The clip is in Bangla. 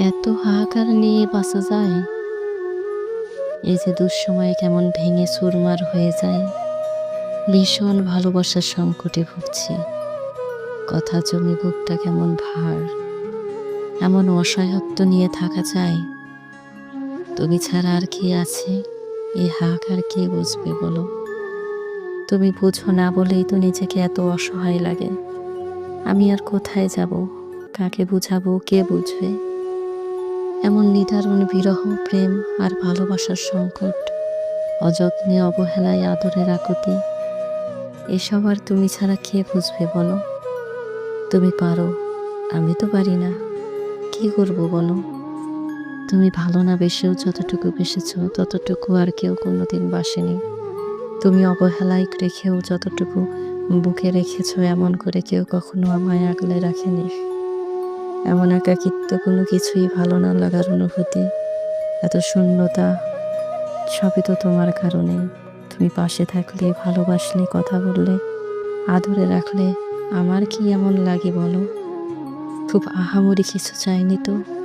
এত হাহাকার নিয়ে বাঁচা যায়? এই যে দুঃসময়ে কেমন ভেঙে চুরমার হয়ে যায়। ভীষণ ভালোবাসার সংকটে ভুগছি। কথা জমি বুকটা কেমন ভার। এমন অসহায়ত্ব নিয়ে থাকা যায়? তুমি ছাড়া আর কি আছে? এই হাহাকার কে বুঝবে বলো? তুমি বুঝো না বলেই তো নিজেকে এত অসহায় লাগে। আমি আর কোথায় যাব? কাকে বুঝাবো? কে বুঝবে? এমন নিদারুণ বিরহ, প্রেম আর ভালোবাসার সংকট, অযত্নে অবহেলায় আদরের আকুতি এসব আর তুমি ছাড়া খেয়ে বুঝবে বলো? তুমি পারো, আমি তো পারি না, কি করব বলো? তুমি ভালো না বেসেও যতটুকু বেসেছ, ততটুকু আর কেউ কোনোদিন বাসেনি। তুমি অবহেলায় রেখেও যতটুকু বুকে রেখেছ, এমন করে কেউ কখনো আমায় আগলে রাখেনি। এমন একাকিত্ব কোনো কিছুই ভালো না লাগার অনুভূতি। এত শূন্যতা, সবই তো তোমার কারণে। তুমি পাশে থাকলে, ভালোবাসলে, কথা বললে, আদরে রাখলে, আমার কি এমন লাগে বলো? খুব আহামরি কিছু চাইনি তো।